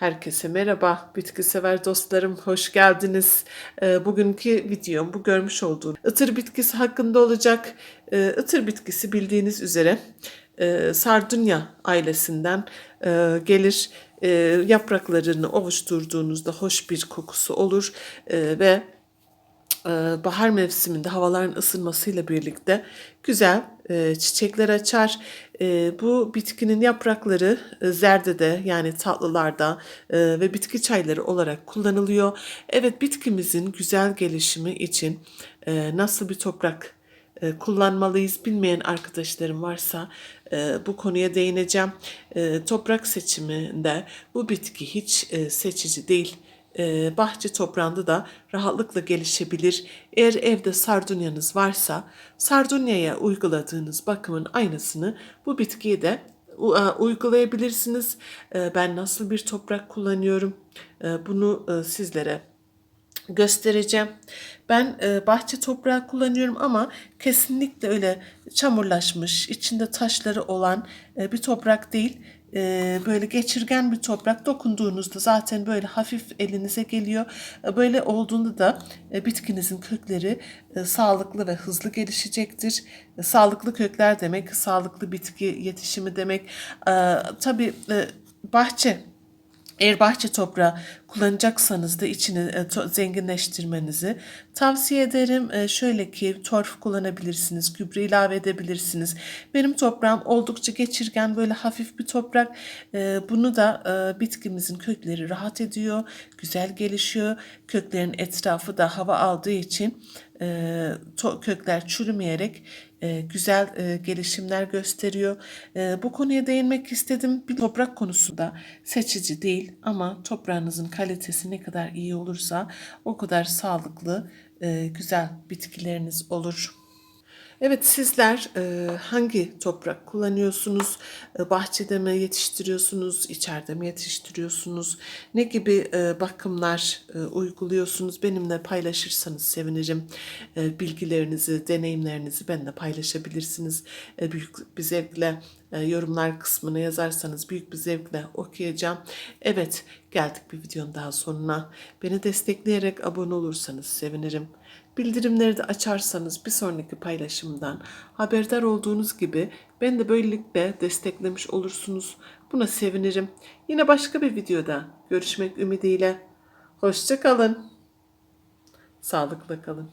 Herkese merhaba, bitki sever dostlarım, hoş geldiniz. Ee, bugünkü videom bu görmüş olduğum ıtır bitkisi hakkında olacak. Ee, ıtır bitkisi bildiğiniz üzere e, sardunya ailesinden e, gelir. E, yapraklarını ovuşturduğunuzda hoş bir kokusu olur e, ve e, bahar mevsiminde havaların ısınmasıyla birlikte güzel e, çiçekler açar. E, bu bitkinin yaprakları e, zerdede yani tatlılarda ve bitki çayları olarak kullanılıyor. Evet bitkimizin güzel gelişimi için nasıl bir toprak kullanmalıyız bilmeyen arkadaşlarım varsa bu konuya değineceğim. Toprak seçiminde bu bitki hiç seçici değil e, bahçe toprağında da rahatlıkla gelişebilir. Eğer evde sardunyanız varsa sardunyaya uyguladığınız bakımın aynısını bu bitkiye de e, uygulayabilirsiniz. E, Ben nasıl bir toprak kullanıyorum e, bunu e, sizlere göstereceğim. Ben e, bahçe toprağı kullanıyorum ama kesinlikle öyle çamurlaşmış, içinde taşları olan bir toprak değil. E, böyle geçirgen bir toprak dokunduğunuzda zaten böyle hafif elinize geliyor. E, böyle olduğunda da e, bitkinizin kökleri e, sağlıklı ve hızlı gelişecektir. E, sağlıklı kökler demek, sağlıklı bitki yetişimi demek. E, tabii e, bahçe eğer bahçe toprağı kullanacaksanız da içini e, zenginleştirmenizi tavsiye ederim. E, şöyle ki torf kullanabilirsiniz, gübre ilave edebilirsiniz. Benim toprağım oldukça geçirgen, böyle hafif bir toprak. E, bunu da bitkimizin kökleri rahat ediyor, güzel gelişiyor. Köklerin etrafı da hava aldığı için kökler çürümeyerek güzel gelişimler gösteriyor. Bu konuya değinmek istedim. Bir toprak konusunda seçici değil ama toprağınızın kalitesi ne kadar iyi olursa o kadar sağlıklı, e, güzel bitkileriniz olur. Evet sizler e, hangi toprak kullanıyorsunuz? E, bahçede mi yetiştiriyorsunuz? içeride mi yetiştiriyorsunuz? Ne gibi e, bakımlar e, uyguluyorsunuz? Benimle paylaşırsanız sevinirim. E, bilgilerinizi, deneyimlerinizi benimle paylaşabilirsiniz. E, büyük bir zevkle e, yorumlar kısmına yazarsanız büyük bir zevkle okuyacağım. Evet geldik bir videonun daha sonuna. Beni destekleyerek abone olursanız sevinirim. Bildirimleri de açarsanız bir sonraki paylaşımdan haberdar olduğunuz gibi ben de böylelikle desteklemiş olursunuz. Buna sevinirim. Yine başka bir videoda görüşmek ümidiyle. Hoşça kalın. Sağlıkla kalın.